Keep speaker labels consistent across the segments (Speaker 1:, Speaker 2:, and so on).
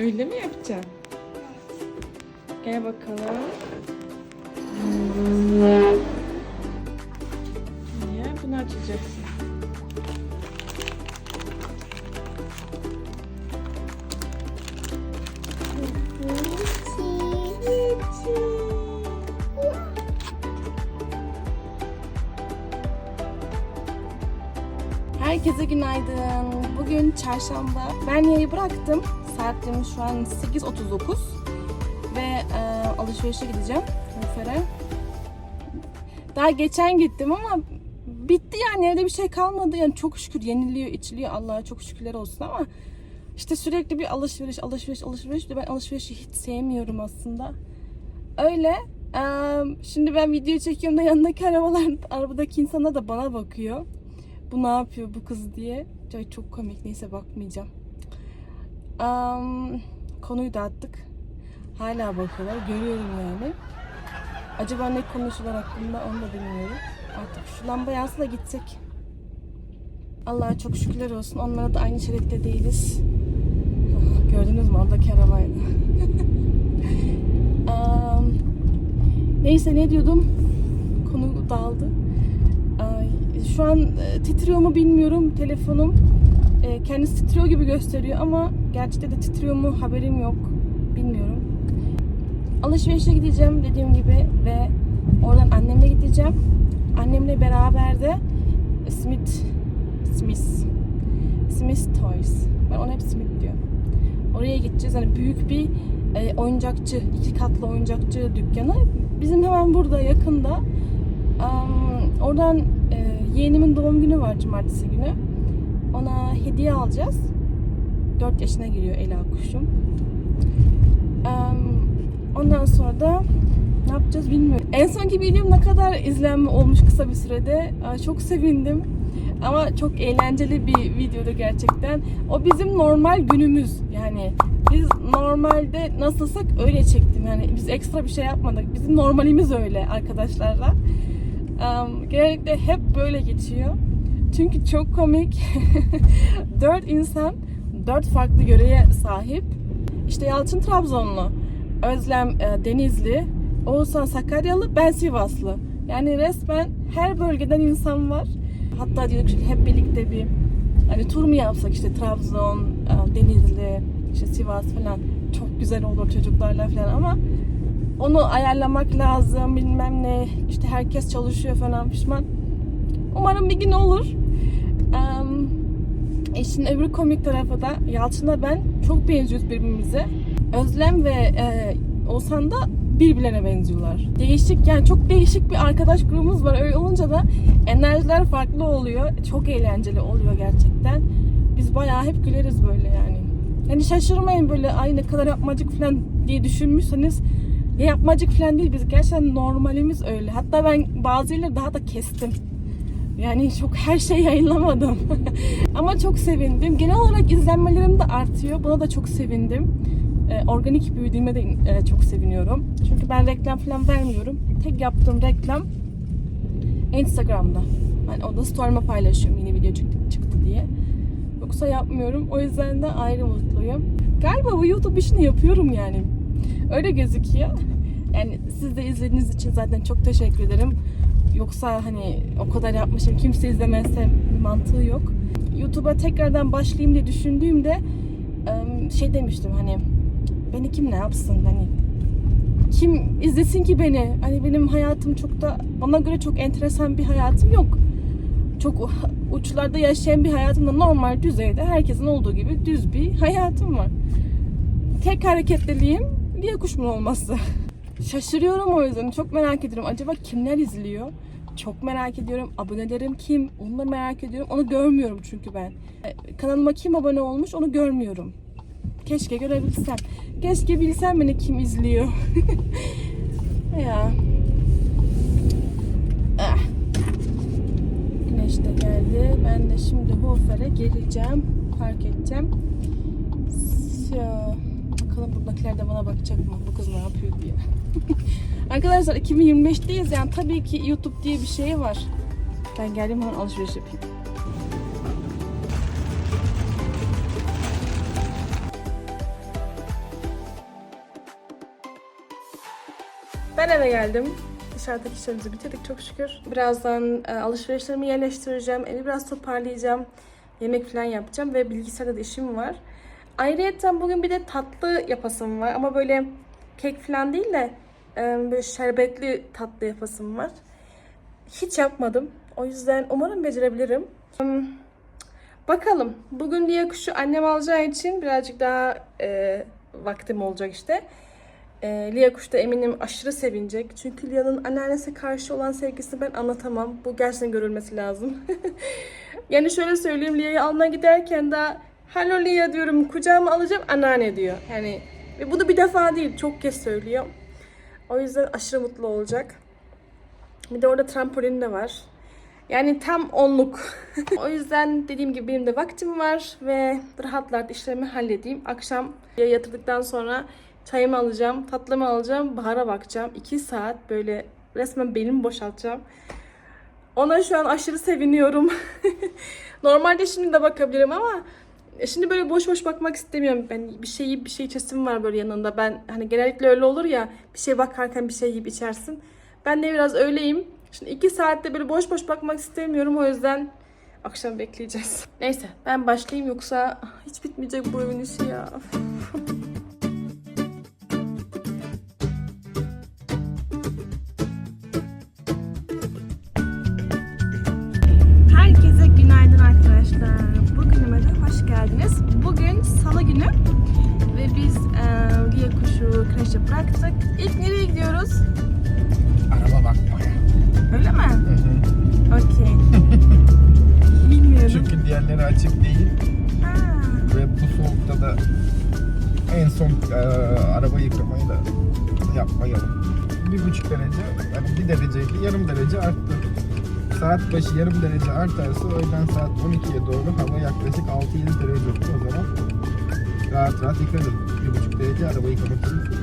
Speaker 1: Öyle mi yapacaksın? Gel bakalım. Niye? Bunu açacaksın. Herkese günaydın. Bugün çarşamba. Ben yayı bıraktım. Saatlerimiz şu an 8.39 ve e, alışverişe gideceğim. Ufere. Daha geçen gittim ama bitti yani evde bir şey kalmadı. Yani çok şükür yeniliyor, içiliyor. Allah'a çok şükürler olsun ama işte sürekli bir alışveriş, alışveriş, alışveriş. Ben alışverişi hiç sevmiyorum aslında. Öyle. Ee, şimdi ben video çekiyorum da yanındaki arabalar, arabadaki insanlar da bana bakıyor. Bu ne yapıyor bu kız diye. Çok komik. Neyse bakmayacağım. Am, konuyu dağıttık. Hala bakıyorlar. Görüyorum yani. Acaba ne konuşular hakkında onu da bilmiyorum. Artık şu lamba yansa da gitsek. Allah'a çok şükürler olsun. Onlara da aynı şeritte değiliz. Ah, Gördünüz mü oradaki arabaydı. Am, neyse ne diyordum? Konu dağıldı. Ay, şu an e, titriyor mu bilmiyorum telefonum. E, kendisi titriyor gibi gösteriyor ama gerçekten de titriyor mu haberim yok. Bilmiyorum. Alışverişe gideceğim dediğim gibi ve oradan annemle gideceğim. Annemle beraber de Smith Smith Smith Toys. Ben ona hep Smith diyorum. Oraya gideceğiz. Hani büyük bir e, oyuncakçı, iki katlı oyuncakçı dükkanı. Bizim hemen burada yakında. Am, oradan e, yeğenimin doğum günü var cumartesi günü. Ona hediye alacağız. 4 yaşına giriyor Ela kuşum. Ondan sonra da ne yapacağız bilmiyorum. En sonki videom ne kadar izlenme olmuş kısa bir sürede. Aa, Çok sevindim. Ama çok eğlenceli bir videodu gerçekten. O bizim normal günümüz. Yani biz normalde nasılsak öyle çektim. Yani biz ekstra bir şey yapmadık. Bizim normalimiz öyle arkadaşlarla. Genellikle hep böyle geçiyor. Çünkü çok komik. dört insan dört farklı göreye sahip. İşte Yalçın Trabzonlu, Özlem e, Denizli, Oğuzhan Sakaryalı, ben Sivaslı. Yani resmen her bölgeden insan var. Hatta diyorduk hep birlikte bir hani tur mu yapsak işte Trabzon, e, Denizli, işte Sivas falan çok güzel olur çocuklarla falan ama onu ayarlamak lazım bilmem ne işte herkes çalışıyor falan pişman. Umarım bir gün olur. İşin öbür komik tarafı da Yalçın'la ben çok benziyoruz birbirimize. Özlem ve e, Oğuzhan da birbirlerine benziyorlar. Değişik yani çok değişik bir arkadaş grubumuz var. Öyle olunca da enerjiler farklı oluyor. Çok eğlenceli oluyor gerçekten. Biz bayağı hep güleriz böyle yani. Yani şaşırmayın böyle ay ne kadar yapmacık falan diye düşünmüşseniz ya yapmacık falan değil biz gerçekten normalimiz öyle. Hatta ben bazı yerleri daha da kestim. Yani çok her şey yayınlamadım. Ama çok sevindim. Genel olarak izlenmelerim de artıyor. Buna da çok sevindim. Ee, organik büyüdüğüme de e, çok seviniyorum. Çünkü ben reklam falan vermiyorum. Tek yaptığım reklam Instagram'da. Hani o da story'ma paylaşıyorum yeni video çıktı, çıktı diye. Yoksa yapmıyorum. O yüzden de ayrı mutluyum. Galiba bu YouTube işini yapıyorum yani. Öyle gözüküyor. Yani siz de izlediğiniz için zaten çok teşekkür ederim. Yoksa hani o kadar yapmışım kimse izlemezse bir mantığı yok. YouTube'a tekrardan başlayayım diye düşündüğümde şey demiştim hani beni kim ne yapsın hani kim izlesin ki beni hani benim hayatım çok da bana göre çok enteresan bir hayatım yok. Çok uçlarda yaşayan bir hayatımda normal düzeyde herkesin olduğu gibi düz bir hayatım var. Tek hareketliliğim diye kuşmun olması. Şaşırıyorum o yüzden. Çok merak ediyorum. Acaba kimler izliyor? Çok merak ediyorum. Abonelerim kim? Onu da merak ediyorum. Onu görmüyorum çünkü ben. E, Kanalıma kim abone olmuş onu görmüyorum. Keşke görebilsem. Keşke bilsem beni kim izliyor. ya. Ah. Güneş de geldi. Ben de şimdi Hofer'e geleceğim. Park edeceğim. Ya. Bakalım buradakiler de bana bakacak mı? Bu kız ne yapıyor diye. Arkadaşlar 2025'teyiz yani tabii ki YouTube diye bir şey var. Ben geldiğim zaman alışveriş yapayım. Ben eve geldim. Dışarıdaki işlerimizi bitirdik çok şükür. Birazdan e, alışverişlerimi yerleştireceğim. Evi biraz toparlayacağım. Yemek falan yapacağım ve bilgisayarda da işim var. Ayrıca bugün bir de tatlı yapasım var ama böyle kek falan değil de e, böyle şerbetli tatlı yapasım var. Hiç yapmadım. O yüzden umarım becerebilirim. Bakalım. Bugün Lia kuşu annem alacağı için birazcık daha e, vaktim olacak işte. E, Lia kuş da eminim aşırı sevinecek. Çünkü Lia'nın anneannesi karşı olan sevgisini ben anlatamam. Bu gerçekten görülmesi lazım. yani şöyle söyleyeyim Lia'yı almaya giderken de Hello Lia diyorum kucağıma alacağım anneanne diyor. Yani ve bu da bir defa değil çok kez söylüyor. O yüzden aşırı mutlu olacak. Bir de orada trampolin de var. Yani tam onluk. o yüzden dediğim gibi benim de vaktim var ve rahat rahat işlerimi halledeyim. Akşam yatırdıktan sonra çayımı alacağım, tatlımı alacağım, bahara bakacağım. 2 saat böyle resmen belimi boşaltacağım. Ona şu an aşırı seviniyorum. Normalde şimdi de bakabilirim ama şimdi böyle boş boş bakmak istemiyorum. Ben bir şey yiyip bir şey içesim var böyle yanında. Ben hani genellikle öyle olur ya bir şey bakarken bir şey yiyip içersin. Ben de biraz öyleyim. Şimdi iki saatte böyle boş boş bakmak istemiyorum o yüzden akşam bekleyeceğiz. Neyse ben başlayayım yoksa hiç bitmeyecek bu evin işi ya. bıraktık. İlk nereye gidiyoruz?
Speaker 2: Araba bakmaya.
Speaker 1: Öyle mi? Okey. Bilmiyorum.
Speaker 2: Çünkü diğerleri açık değil
Speaker 1: Ha,
Speaker 2: ve bu soğukta da en son e, araba yıkamayı da yapmayalım. Bir buçuk derece, yani bir dereceydi, yarım derece arttı. Saat başı yarım derece artarsa öğleden saat 12'ye doğru hava yaklaşık 6-7 derece olur. O zaman rahat rahat yıkarız. Bir buçuk derece araba yıkamak için.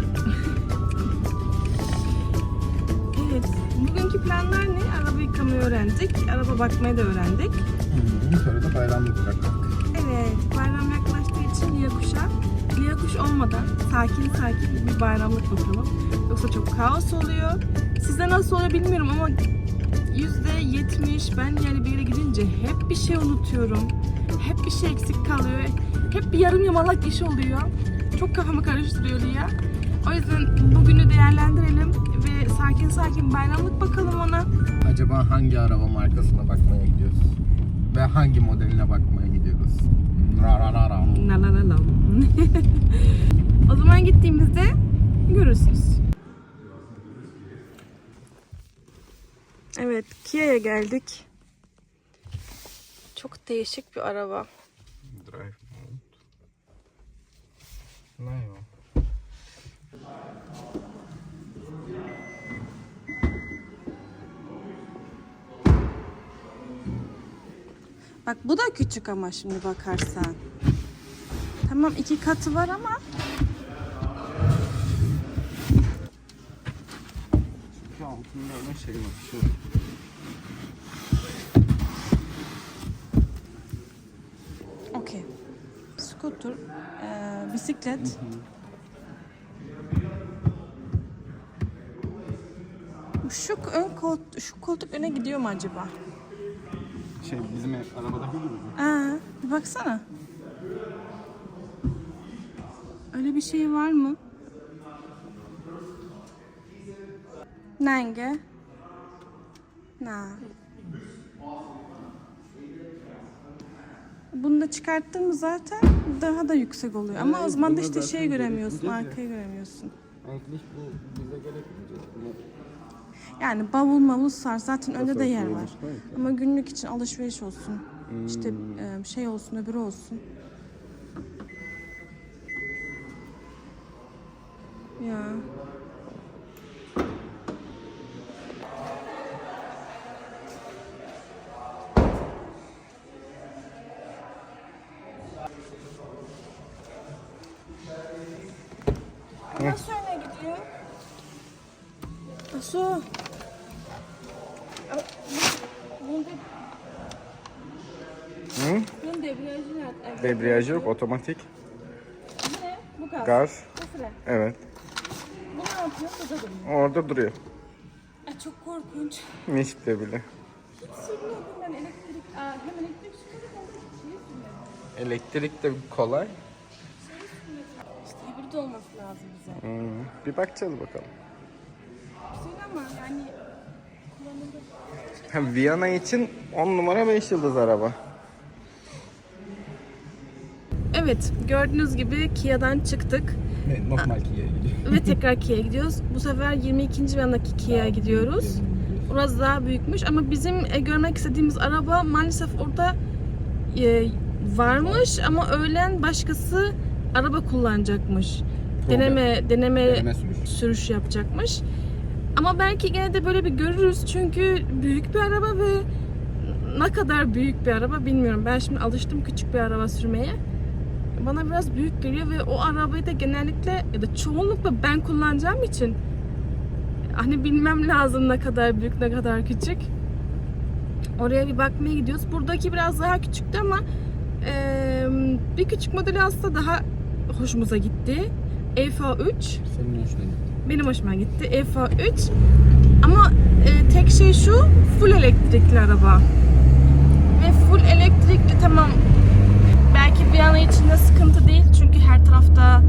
Speaker 1: Yıkamayı öğrendik. Araba bakmayı da öğrendik.
Speaker 2: Hmm, sonra da bayramlık bırakmak.
Speaker 1: Evet. Bayram yaklaştığı için Lia kuşa. Lia kuş olmadan sakin sakin bir bayramlık bakalım. Yoksa çok kaos oluyor. Sizde nasıl oluyor bilmiyorum ama yüzde yetmiş ben yani bir yere gidince hep bir şey unutuyorum. Hep bir şey eksik kalıyor. Hep bir yarım yamalak iş oluyor. Çok kafamı karıştırıyor Lia. O yüzden bugünü değerlendirelim ve sakin sakin bayramlık bakalım ona.
Speaker 2: Acaba hangi araba markasına bakmaya gidiyoruz? Ve hangi modeline bakmaya gidiyoruz? Rarararam.
Speaker 1: La la la la. o zaman gittiğimizde görürsünüz. Evet, Kia'ya geldik. Çok değişik bir araba.
Speaker 2: Drive mode. Ne o?
Speaker 1: Bak bu da küçük ama şimdi bakarsan. Tamam iki katı var ama
Speaker 2: Şu altında öyle şey var. Şu.
Speaker 1: okey. Scooter, eee, bisiklet. Şu ön koltuk, şu koltuk öne gidiyor mu acaba?
Speaker 2: Şey bizim ev, gibi mi?
Speaker 1: Aa, bir baksana. Öyle bir şey var mı? Nenge? Na. Bunu da çıkarttın mı zaten daha da yüksek oluyor. Ama o zaman da işte şey göremiyorsun, arkayı göremiyorsun.
Speaker 2: Eigentlich bu bize gerekmeyecek.
Speaker 1: Yani bavul mavul sar zaten önde de yer var. Ama günlük için alışveriş olsun. İşte e, şey olsun öbürü olsun. Ya. Nasıl öne gidiyor? Asu. De,
Speaker 2: Hı?
Speaker 1: bunun debriyajı nerede?
Speaker 2: Debriyajı yok, otomatik.
Speaker 1: Bu ne? Bu gaz.
Speaker 2: Gaz.
Speaker 1: Bu fren.
Speaker 2: Evet.
Speaker 1: Bu ne yapıyor? Burada duruyor.
Speaker 2: Orada duruyor.
Speaker 1: Ay çok korkunç.
Speaker 2: Mişte bile.
Speaker 1: Sürmüyorum ben elektrik. Aa, hem elektrik sürüyorum hem de şeyi sürüyorum.
Speaker 2: Elektrik de kolay.
Speaker 1: İşte hibrit olması lazım bize.
Speaker 2: Hmm, Bir bakacağız bakalım.
Speaker 1: Güzel ama yani kullanılır.
Speaker 2: Ha, Viyana için 10 numara 5 yıldız araba.
Speaker 1: Evet gördüğünüz gibi Kia'dan çıktık.
Speaker 2: Ne, normal Kia'ya gidiyor.
Speaker 1: ve tekrar Kia'ya gidiyoruz. Bu sefer 22. Viyandaki Kia'ya gidiyoruz. Orası daha büyükmüş ama bizim e, görmek istediğimiz araba maalesef orada e, varmış ama öğlen başkası araba kullanacakmış. Deneme deneme,
Speaker 2: Deneme sürüş.
Speaker 1: sürüş yapacakmış. Ama belki gene de böyle bir görürüz çünkü büyük bir araba ve ne kadar büyük bir araba bilmiyorum. Ben şimdi alıştım küçük bir araba sürmeye. Bana biraz büyük geliyor ve o arabayı da genellikle ya da çoğunlukla ben kullanacağım için hani bilmem lazım ne kadar büyük ne kadar küçük. Oraya bir bakmaya gidiyoruz. Buradaki biraz daha küçüktü ama eee, bir küçük modeli aslında daha hoşumuza gitti. EFA 3
Speaker 2: Senin hoşuna gitti.
Speaker 1: Benim hoşuma gitti. EFA 3 ama e, tek şey şu full elektrikli araba. Ve full elektrikli tamam belki Viyana içinde sıkıntı değil çünkü her tarafta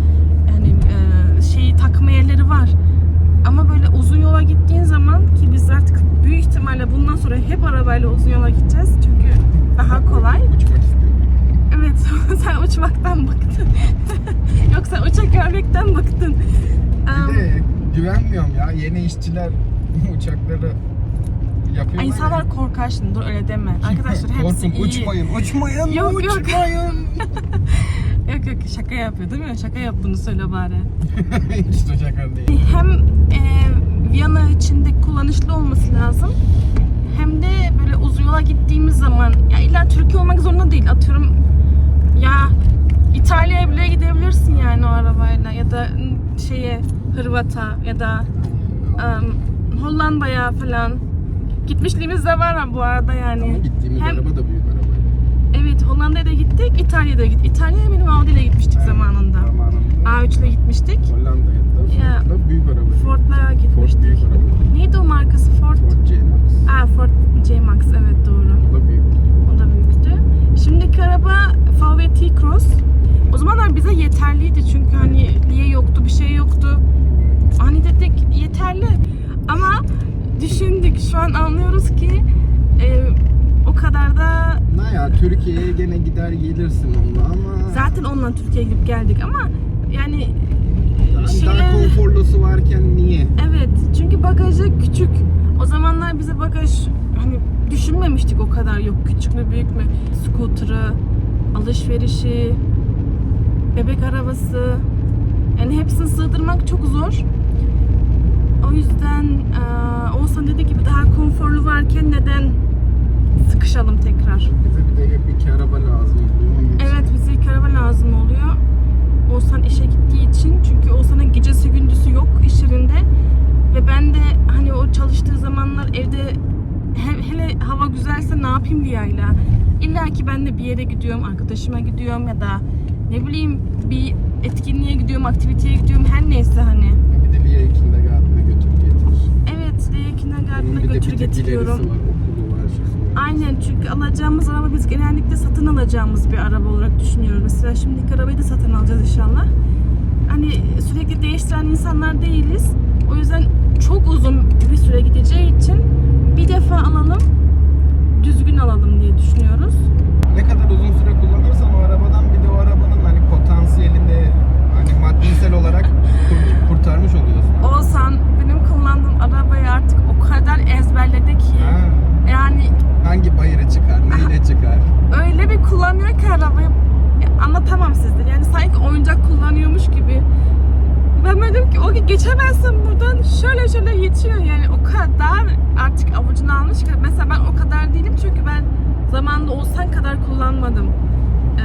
Speaker 1: yani e, şeyi takma yerleri var. Ama böyle uzun yola gittiğin zaman ki biz artık büyük ihtimalle bundan sonra hep arabayla uzun yola gideceğiz çünkü daha kolay. Evet sen uçmaktan bıktın. Yoksa uçak görmekten bıktın.
Speaker 2: Bir de güvenmiyorum ya. Yeni işçiler uçakları yapıyorlar.
Speaker 1: Ay, insanlar korkar şimdi dur öyle deme. Arkadaşlar hepsi
Speaker 2: Korkun,
Speaker 1: iyi.
Speaker 2: uçmayın, uçmayın,
Speaker 1: Yok, yok.
Speaker 2: uçmayın.
Speaker 1: Yok yok şaka yapıyor değil mi? Şaka yaptığını söyle bari.
Speaker 2: Hiç de şaka değil.
Speaker 1: Hem e, Viyana içinde kullanışlı olması lazım. Hem de böyle uzun yola gittiğimiz zaman ya illa Türkiye olmak zorunda değil. Atıyorum ya İtalya'ya bile gidebilirsin yani o arabayla ya da ım, şeye Hırvat'a ya da ım, Hollanda'ya falan. Gitmişliğimiz de var ama bu arada yani.
Speaker 2: Ama gittiğimiz
Speaker 1: Hem-
Speaker 2: araba da büyük araba.
Speaker 1: Evet Hollanda'ya da gittik, İtalya'da gittik. İtalya'ya benim Audi ile gitmiştik zamanında.
Speaker 2: Zamanında.
Speaker 1: A3 ile gitmiştik.
Speaker 2: Hollanda'ya da
Speaker 1: Ya.
Speaker 2: Ford'da büyük araba.
Speaker 1: Ford'la
Speaker 2: Ford büyük
Speaker 1: gitmiştik.
Speaker 2: araba.
Speaker 1: Neydi o markası? Ford.
Speaker 2: Ford C-Max.
Speaker 1: Aa Ford J-Max evet doğru.
Speaker 2: O da büyük.
Speaker 1: O da büyüktü. Şimdiki araba VW T-Cross. O zamanlar bize yeterliydi çünkü hani liye yoktu, bir şey yoktu. Hani dedik yeterli. Ama düşündük şu an anlıyoruz ki e, o kadar da
Speaker 2: Ne ya Türkiye'ye gene gider gelirsin onunla ama
Speaker 1: zaten onunla Türkiye'ye gidip geldik ama yani
Speaker 2: daha, daha
Speaker 1: şeyler-
Speaker 2: konforlusu varken niye?
Speaker 1: Evet çünkü bagajı küçük. O zamanlar bize bagaj hani düşünmemiştik o kadar yok küçük mü büyük mü. Scooter'ı, alışverişi, bebek arabası yani hepsini sığdırmak çok zor. O yüzden eee Oğuzhan dediği gibi daha konforlu varken neden sıkışalım tekrar?
Speaker 2: Bize bir de hep iki araba lazım oluyor.
Speaker 1: Evet bize ilk araba lazım oluyor. Oğuzhan işe gittiği için çünkü Oğuzhan'ın gecesi gündüzü yok iş yerinde. Ve ben de hani o çalıştığı zamanlar evde he- hele hava güzelse ne yapayım Rüya'yla. İlla ki ben de bir yere gidiyorum, arkadaşıma gidiyorum ya da ne bileyim bir etkinliğe gidiyorum, aktiviteye gidiyorum her neyse hani.
Speaker 2: Bir de Liye getir.
Speaker 1: Kindergarten'a
Speaker 2: bir de
Speaker 1: götür
Speaker 2: bir
Speaker 1: getiriyorum.
Speaker 2: ilerisi var, okulu var, şusu var.
Speaker 1: Aynen çünkü alacağımız araba biz genellikle satın alacağımız bir araba olarak düşünüyoruz. Mesela şimdiki arabayı da satın alacağız inşallah. Hani sürekli değiştiren insanlar değiliz. O yüzden çok uzun bir süre gideceği için bir defa alalım, düzgün alalım diye düşünüyoruz.
Speaker 2: Ne kadar uzun süre kullanırsan o arabadan bir de o arabanın hani potansiyelini hani maddesel olarak kur- kurtarmış oluyorsun.
Speaker 1: Oğuzhan benim kullandığım arabayı artık o kadar ezberledi ki.
Speaker 2: Ha,
Speaker 1: Yani
Speaker 2: hangi bayıra çıkar, neyle çıkar?
Speaker 1: öyle bir kullanıyor ki arabayı Ya anlatamam size. Yani sanki oyuncak kullanıyormuş gibi. Ben böyle dedim ki o geçemezsin buradan şöyle şöyle geçiyor yani o kadar artık avucunu almış ki mesela ben o kadar değilim çünkü ben zamanında olsan kadar kullanmadım. Ee,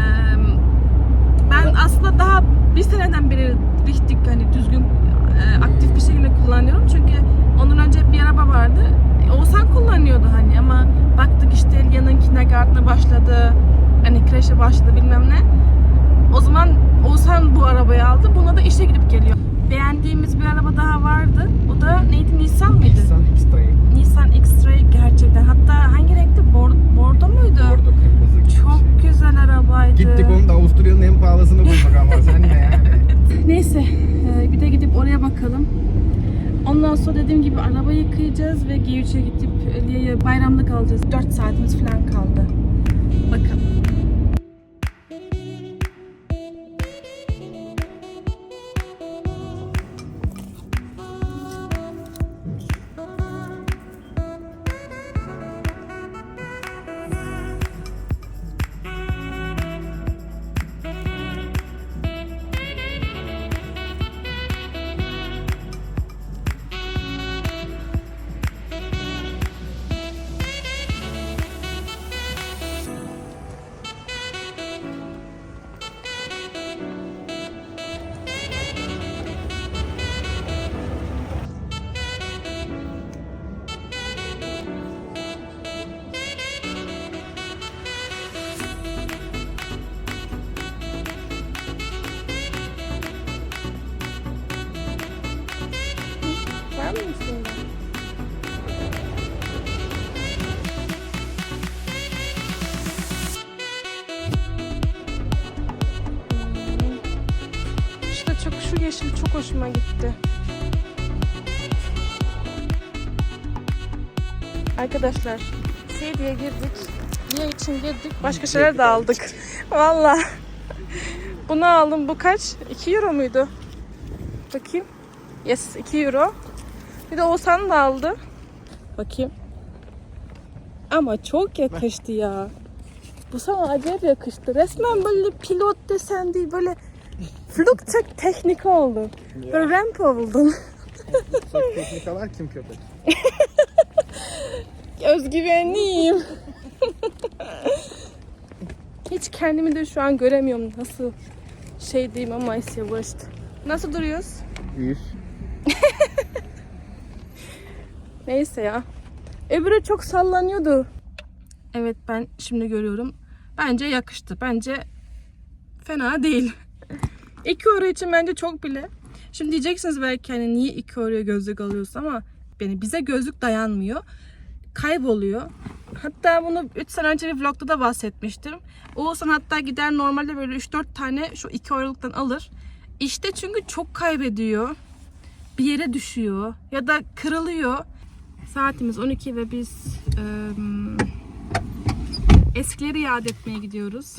Speaker 1: ben aslında daha bir seneden beri richtig hani düzgün e, aktif bir şekilde kullanıyorum çünkü ondan önce bir araba vardı. E, Oğuzhan kullanıyordu hani ama baktık işte yanın kindergarten'a başladı. Hani kreşe başladı bilmem ne. O zaman Oğuzhan bu arabayı aldı. Buna da işe gidip geliyor. beğendiğimiz bir araba daha vardı. O da neydi? Nissan mıydı?
Speaker 2: Nissan X-Trail.
Speaker 1: Nissan X-Ray gerçekten. Hatta hangi renkti? Bor bordo muydu?
Speaker 2: Bordo kırmızı gibi
Speaker 1: Çok
Speaker 2: bir şey.
Speaker 1: güzel arabaydı.
Speaker 2: Gittik onun da Avusturya'nın en pahalısını bulduk ama sen de yani.
Speaker 1: Neyse e, bir de gidip oraya bakalım. Ondan sonra dediğim gibi araba yıkayacağız ve G3'e gidip Lia'ya bayramlık alacağız. 4 saatimiz falan kaldı. Bakalım. Şu yeşil çok hoşuma gitti. Arkadaşlar şey diye girdik. Diye için girdik. Başka şeyler de aldık. Valla. Bunu aldım. Bu kaç? 2 euro muydu? Bakayım. Yes 2 euro. Bir de Oğuzhan da aldı. Bakayım. Ama çok yakıştı ya. Bu sana acayip yakıştı. Resmen böyle pilot desen değil böyle flugzeug teknik oldu. Böyle ramp oldun.
Speaker 2: Çok teknikalar kim köpek?
Speaker 1: Özgüvenliyim. Hiç kendimi de şu an göremiyorum nasıl şey diyeyim ama yavaştı. Nasıl duruyoruz?
Speaker 2: Yüz.
Speaker 1: Neyse ya. Öbürü çok sallanıyordu. Evet ben şimdi görüyorum. Bence yakıştı. Bence fena değil. 2 euro için bence çok bile. Şimdi diyeceksiniz belki hani niye 2 euroya gözlük alıyorsun ama beni bize gözlük dayanmıyor. Kayboluyor. Hatta bunu 3 sene önce bir vlogda da bahsetmiştim. Oğuzhan hatta gider normalde böyle 3-4 tane şu 2 euroluktan alır. İşte çünkü çok kaybediyor. Bir yere düşüyor ya da kırılıyor. Saatimiz 12 ve biz eee, eskileri yad etmeye gidiyoruz.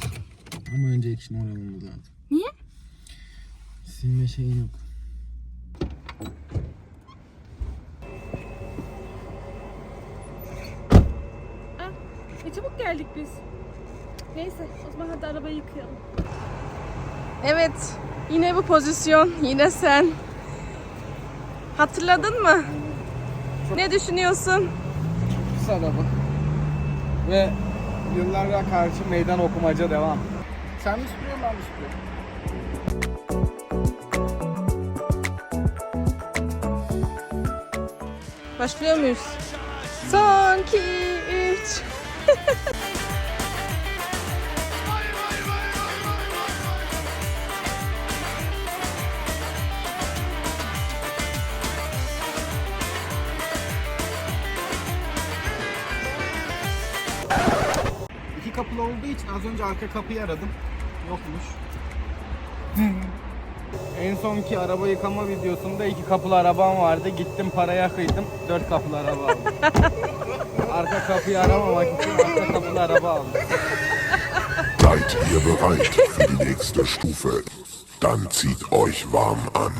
Speaker 2: Ama önce ekşini oynamamız lazım. Silme şeyi yok.
Speaker 1: Ne çabuk geldik biz. Neyse o zaman hadi arabayı yıkayalım. Evet yine bu pozisyon yine sen. Hatırladın mı? Ne düşünüyorsun?
Speaker 2: Pis araba. Ve yıllara karşı meydan okumaca devam. Sen mi süpürüyorsun ben mi süpürüyorum?
Speaker 1: Başlıyor muyuz? Son, iki, üç.
Speaker 2: İki kapılı olduğu için az önce arka kapıyı aradım. Yokmuş. en sonki araba yıkama videosunda iki kapılı arabam vardı. Gittim paraya kıydım. Dört kapılı araba aldım. arka kapıyı aramamak için arka kapılı araba aldım.
Speaker 3: Seid ihr bereit für die nächste Stufe? Dann zieht euch warm an.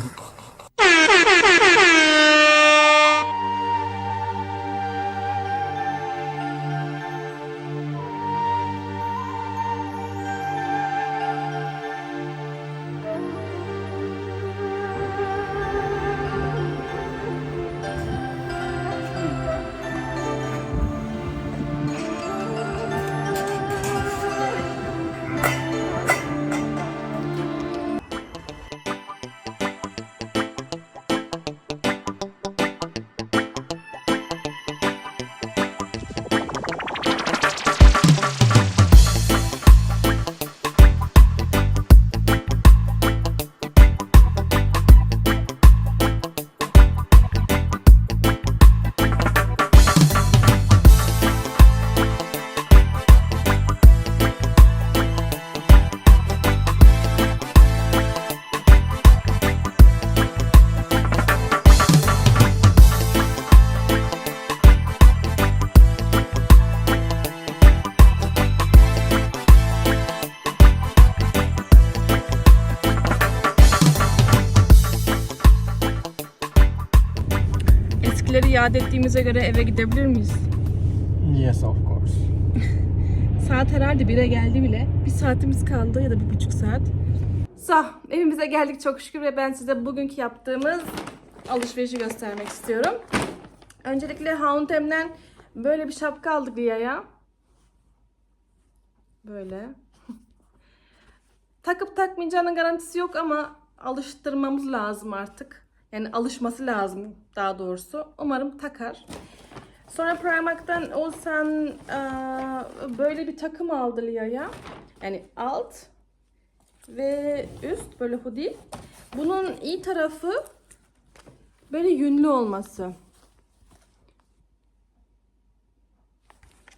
Speaker 1: İade ettiğimize göre eve gidebilir miyiz?
Speaker 2: Yes of course.
Speaker 1: Saat herhalde 1'e geldi bile. Bir saatimiz kaldı ya da bir buçuk saat. So, evimize geldik çok şükür ve ben size bugünkü yaptığımız alışverişi göstermek istiyorum. Öncelikle H&M'den böyle bir şapka aldık Lia'ya. Böyle. Takıp takmayacağının garantisi yok ama alıştırmamız lazım artık. Yani alışması lazım daha doğrusu. Umarım takar. Sonra Primark'tan Olsen eee, böyle bir takım aldı Lia'ya. Yani alt ve üst böyle hoodie. Bunun iyi tarafı böyle yünlü olması.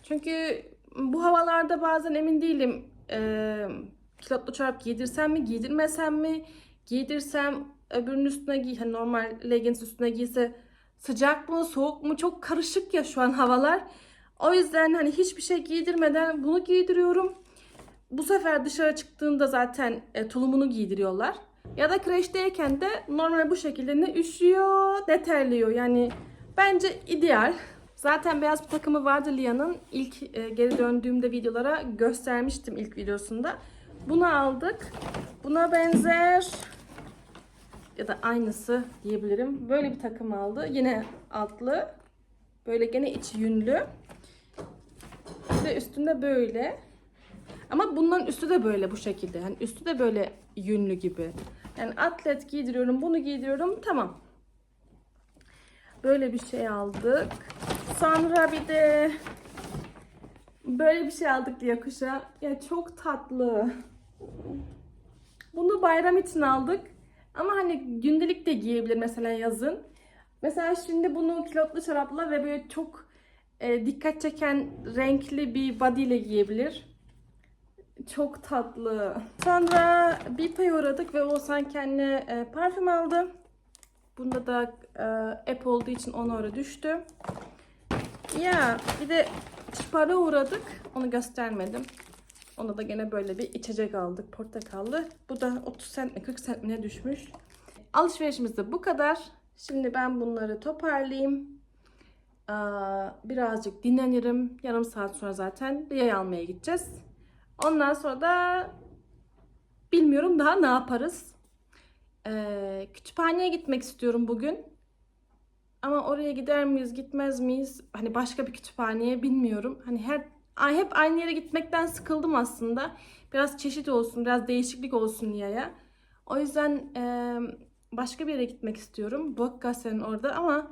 Speaker 1: Çünkü bu havalarda bazen emin değilim eee kilotlu çorap giydirsem mi giydirmesem mi giydirsem öbürünün üstüne giy hani normal leggings üstüne giyse sıcak mı soğuk mu çok karışık ya şu an havalar. O yüzden hani hiçbir şey giydirmeden bunu giydiriyorum. Bu sefer dışarı çıktığında zaten e, tulumunu giydiriyorlar. Ya da kreşteyken de normal bu şekilde ne üşüyor ne terliyor. Yani bence ideal. Zaten beyaz bir takımı vardı Lia'nın. İlk e, geri döndüğümde videolara göstermiştim ilk videosunda. Bunu aldık. Buna benzer ya da aynısı diyebilirim. Böyle bir takım aldı. Yine altlı. Böyle gene içi yünlü. Ve üstünde böyle. Ama bunların üstü de böyle bu şekilde. Yani üstü de böyle yünlü gibi. Yani atlet giydiriyorum, bunu giydiriyorum. Tamam. Böyle bir şey aldık. Sonra bir de böyle bir şey aldık diye kuşa. Ya çok tatlı. Bunu bayram için aldık. Ama hani gündelik de giyebilir mesela yazın. Mesela şimdi bunu kilotlu çorapla ve böyle çok e, dikkat çeken renkli bir body ile giyebilir. Çok tatlı. Sonra Bipa'ya uğradık ve Oğuzhan kendine e, parfüm aldı. Bunda da e, app olduğu için 10 euro düştü. Ya bir de Çipar'a uğradık. Onu göstermedim. Ona da gene böyle bir içecek aldık. Portakallı. Bu da 30 cent mi 40 cent mi ne düşmüş. Alışverişimiz de bu kadar. Şimdi ben bunları toparlayayım. Birazcık dinlenirim. Yarım saat sonra zaten Riya'yı almaya gideceğiz. Ondan sonra da bilmiyorum daha ne yaparız. Ee, kütüphaneye gitmek istiyorum bugün. Ama oraya gider miyiz, gitmez miyiz? Hani başka bir kütüphaneye bilmiyorum. Hani her hep aynı yere gitmekten sıkıldım aslında. Biraz çeşit olsun, biraz değişiklik olsun diye. O yüzden e, başka bir yere gitmek istiyorum. Bokgase'nin orada ama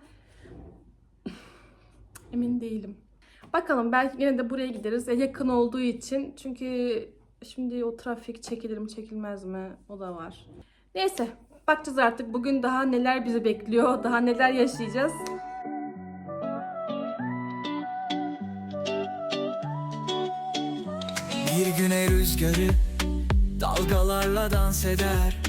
Speaker 1: emin değilim. Bakalım belki yine de buraya gideriz. Ya yakın olduğu için. Çünkü şimdi o trafik çekilir mi çekilmez mi o da var. Neyse bakacağız artık bugün daha neler bizi bekliyor. Daha neler yaşayacağız.
Speaker 4: Güney rüzgarı dalgalarla dans eder